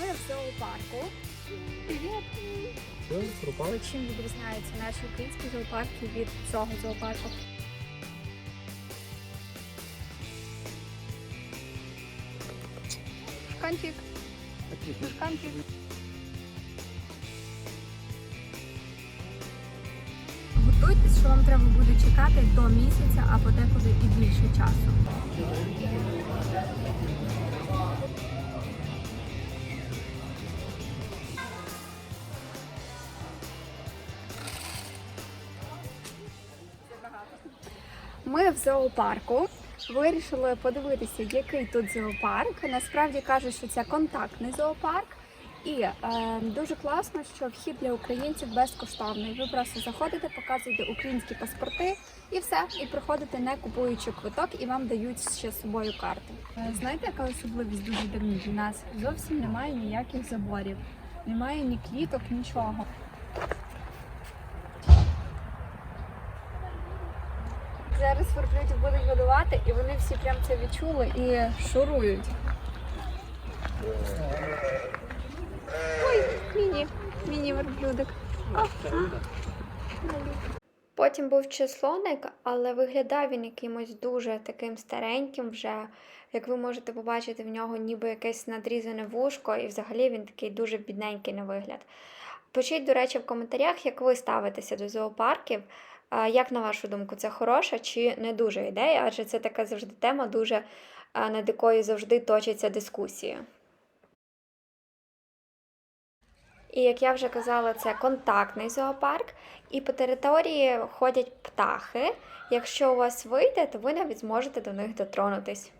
Ми в зоопарку. Привіт! Чим відрізняються наші українські зоопарки від цього зоопарку? Шканчик. Шканчик. Готуйтесь, що вам треба буде чекати до місяця або деколи і більше часу. Ми в зоопарку. Вирішили подивитися, який тут зоопарк. Насправді кажуть, що це контактний зоопарк. І е, дуже класно, що вхід для українців безкоштовний. Ви просто заходите, показуєте українські паспорти і все, і приходите не купуючи квиток, і вам дають ще з собою карту. Е, Знаєте, яка особливість дуже давні для нас? Зовсім немає ніяких заборів, немає ні квіток, нічого. Зараз верблюдів будуть годувати, і вони всі прям це відчули і шурують. Ой, міні, міні верблюдик. А, а. Потім був ще слоник, але виглядав він якимось дуже таким стареньким вже. Як ви можете побачити, в нього ніби якесь надрізане вушко, і взагалі він такий дуже бідненький на вигляд. Пишіть, до речі, в коментарях, як ви ставитеся до зоопарків. Як на вашу думку, це хороша чи не дуже ідея? Адже це така завжди тема, дуже над якою завжди точиться дискусія. І як я вже казала, це контактний зоопарк, і по території ходять птахи. Якщо у вас вийде, то ви навіть зможете до них дотронутись.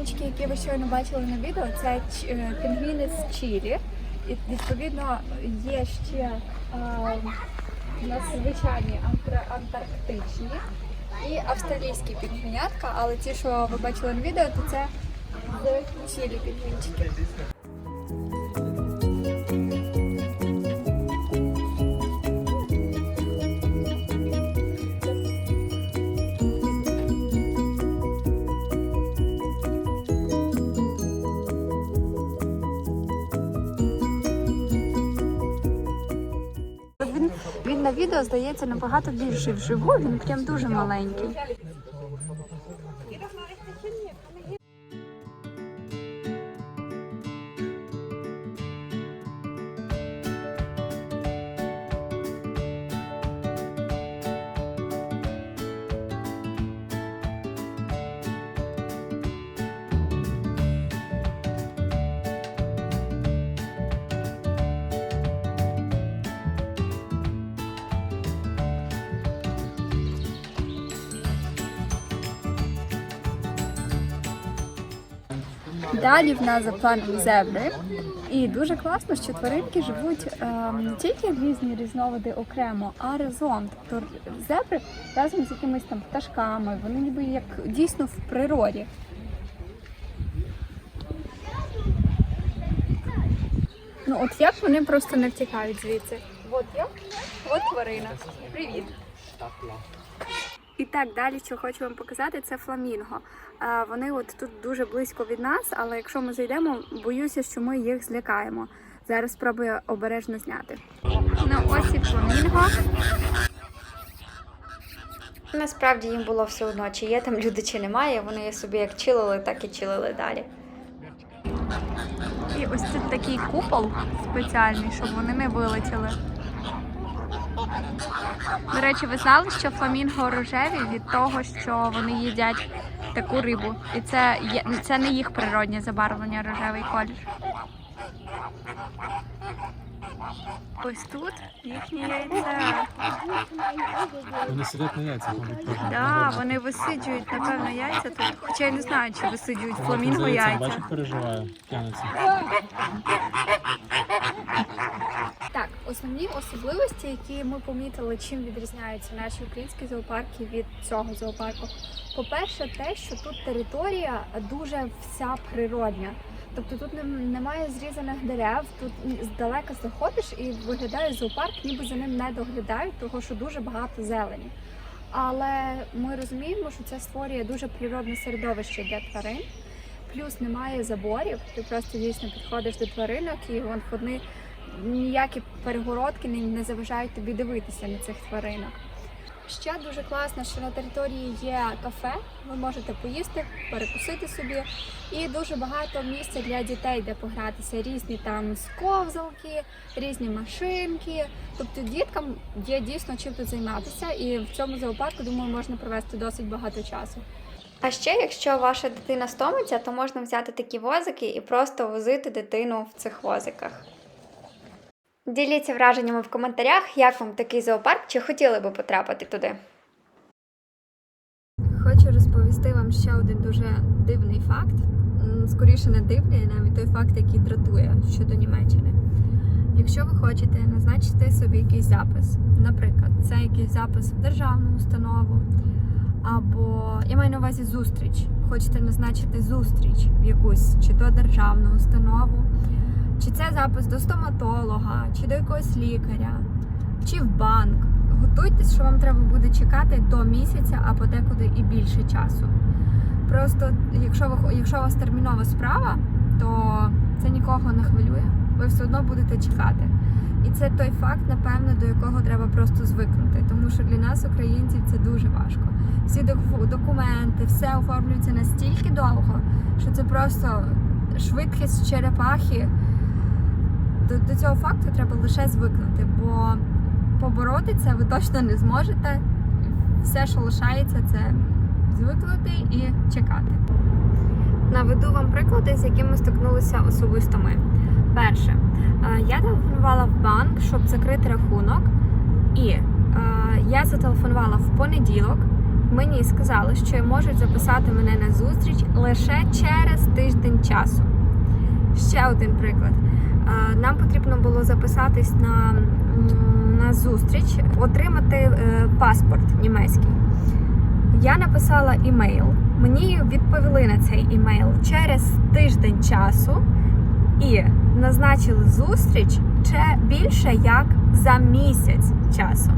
Пінгвінчики, які ви щойно бачили на відео, це е, пінгвіни з Чилі. І відповідно є ще а, у нас звичайні антарктичні і австралійські пінгвінятка, але ті, що ви бачили на відео, то це з Чилі пінгвінчики. Відео здається набагато більший вживу, він прям дуже маленький. Далі в нас за планом зебри. І дуже класно, що тваринки живуть ем, не тільки різні різновиди окремо, а разом. Тобто зебри разом з якимись там пташками, вони ніби як дійсно в природі. Ну от як вони просто не втікають звідси? От я, от тварина. Привіт. І так, далі, що хочу вам показати, це фламінго. Е, Вони от тут дуже близько від нас, але якщо ми зайдемо, боюся, що ми їх злякаємо. Зараз спробую обережно зняти. На ось і фламінго. Насправді їм було все одно, чи є там люди, чи немає. Вони собі як чилили, так і чилили далі. І ось тут такий купол спеціальний, щоб вони не вилетіли. До речі, ви знали, що фламінго рожеві від того, що вони їдять таку рибу. І це, є, це не їх природнє забарвлення рожевий колір. Ось тут їхні яйця. Вони сидять на яйцях, мабуть, теж. Да, вони висиджують, напевно, яйця тут. Хоча я не знаю, чи висиджують фламінго яйця. Бачиш, переживає, тянеться. Основні особливості, які ми помітили, чим відрізняються наші українські зоопарки від цього зоопарку. по-перше, те, що тут територія дуже вся природня. Тобто тут немає зрізаних дерев, тут здалека заходиш і виглядає зоопарк, ніби за ним не доглядають, тому що дуже багато зелені. Але ми розуміємо, що це створює дуже природне середовище для тварин. Плюс немає заборів, ти просто дійсно підходиш до тваринок і вон вони ніякі перегородки не, заважають тобі дивитися на цих тваринок. Ще дуже класно, що на території є кафе, ви можете поїсти, перекусити собі, і дуже багато місця для дітей, де погратися. Різні там сковзалки, різні машинки. Тобто діткам є дійсно чим тут займатися, і в цьому зоопарку, думаю, можна провести досить багато часу. А ще, якщо ваша дитина стомиться, то можна взяти такі возики і просто возити дитину в цих возиках. Діліться враженнями в коментарях, як вам такий зоопарк, чи хотіли би потрапити туди. Хочу розповісти вам ще один дуже дивний факт. Скоріше не дивний, а навіть той факт, який дратує щодо Німеччини. Якщо ви хочете назначити собі якийсь запис, наприклад, це якийсь запис в державну установу, або я маю на увазі зустріч. Хочете назначити зустріч в якусь чи то державну установу, чи це запис до стоматолога, чи до якогось лікаря, чи в банк. Готуйтесь, що вам треба буде чекати до місяця, а подекуди і більше часу. Просто якщо ви якщо у вас термінова справа, то це нікого не хвилює. Ви все одно будете чекати. І це той факт, напевно, до якого треба просто звикнути, тому що для нас, українців, це дуже важко. Всі документи, все оформлюється настільки довго, що це просто швидкість черепахи. До, до цього факту треба лише звикнути, бо побороти це ви точно не зможете. Все, що лишається, це звикнути і чекати. Наведу вам приклади, з якими стикнулися особисто ми. Перше, е, я телефонувала в банк, щоб закрити рахунок, і е, я зателефонувала в понеділок. Мені сказали, що можуть записати мене на зустріч лише через тиждень часу. Ще один приклад. Нам потрібно було записатись на, на зустріч, отримати е, паспорт німецький. Я написала імейл. Мені відповіли на цей імейл через тиждень часу і назначили зустріч ще більше як за місяць часу.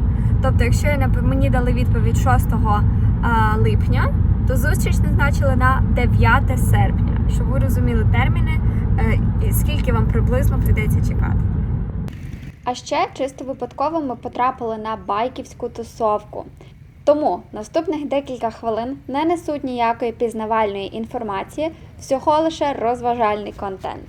Тобто, якщо я мені дали відповідь 6 липня, то зустріч назначили на 9 серпня, щоб ви розуміли терміни, е, і скільки вам приблизно прийдеться чекати. А ще чисто випадково ми потрапили на байківську тусовку. Тому наступних декілька хвилин не несуть ніякої пізнавальної інформації, всього лише розважальний контент.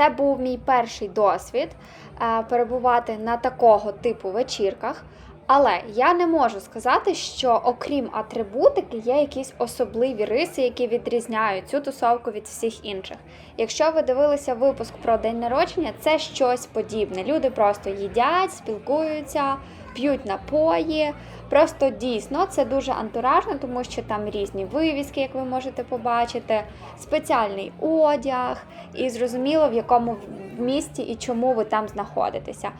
Це був мій перший досвід е, перебувати на такого типу вечірках. Але я не можу сказати, що окрім атрибутики є якісь особливі риси, які відрізняють цю тусовку від всіх інших. Якщо ви дивилися випуск про день народження, це щось подібне. Люди просто їдять, спілкуються, п'ють напої. Просто дійсно це дуже антуражно, тому що там різні вивіски, як ви можете побачити, спеціальний одяг, і зрозуміло, в якому місті і чому ви там знаходитеся.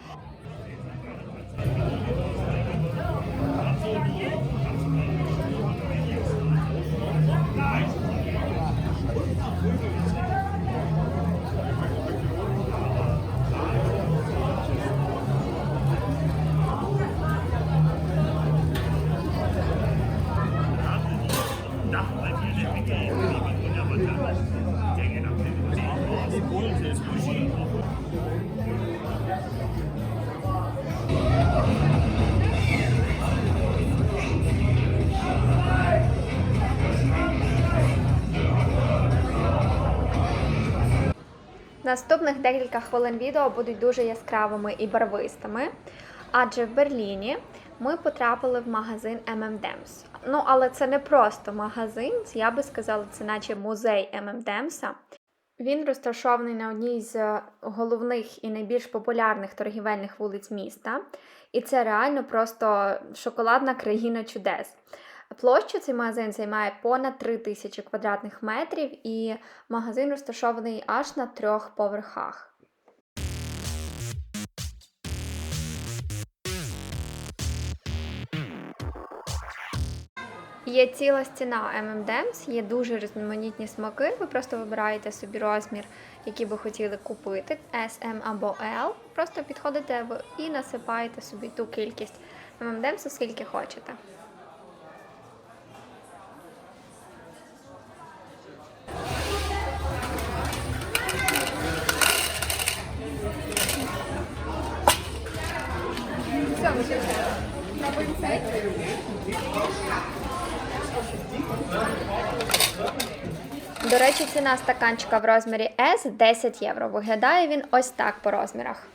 Наступних декілька хвилин відео будуть дуже яскравими і барвистими, адже в Берліні ми потрапили в магазин M&M's. Ну, але це не просто магазин, я би сказала, це наче музей M&M's. Він розташований на одній з головних і найбільш популярних торгівельних вулиць міста. І це реально просто шоколадна країна чудес. Площа цей магазин займає понад 3 тисячі квадратних метрів, і магазин розташований аж на трьох поверхах. Є ціла стіна M&M's, є дуже різноманітні смаки. Ви просто вибираєте собі розмір, який би хотіли купити, S, M або L. Просто підходите і насипаєте собі ту кількість M&M's, скільки хочете. До речі, ціна стаканчика в розмірі S 10 євро. Виглядає він ось так по розмірах.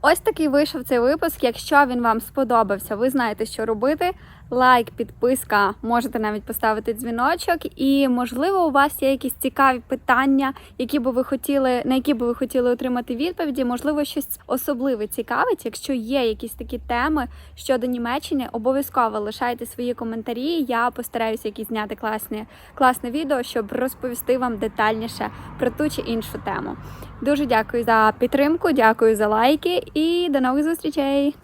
Ось такий вийшов цей випуск. Якщо він вам сподобався, ви знаєте, що робити. Лайк, підписка, можете навіть поставити дзвіночок. І можливо, у вас є якісь цікаві питання, які би ви хотіли, на які би ви хотіли отримати відповіді. Можливо, щось особливе цікавить. Якщо є якісь такі теми щодо Німеччини, обов'язково лишайте свої коментарі. Я постараюся якісь зняти класне, класне відео, щоб розповісти вам детальніше про ту чи іншу тему. Дуже дякую за підтримку, дякую за лайки і до нових зустрічей!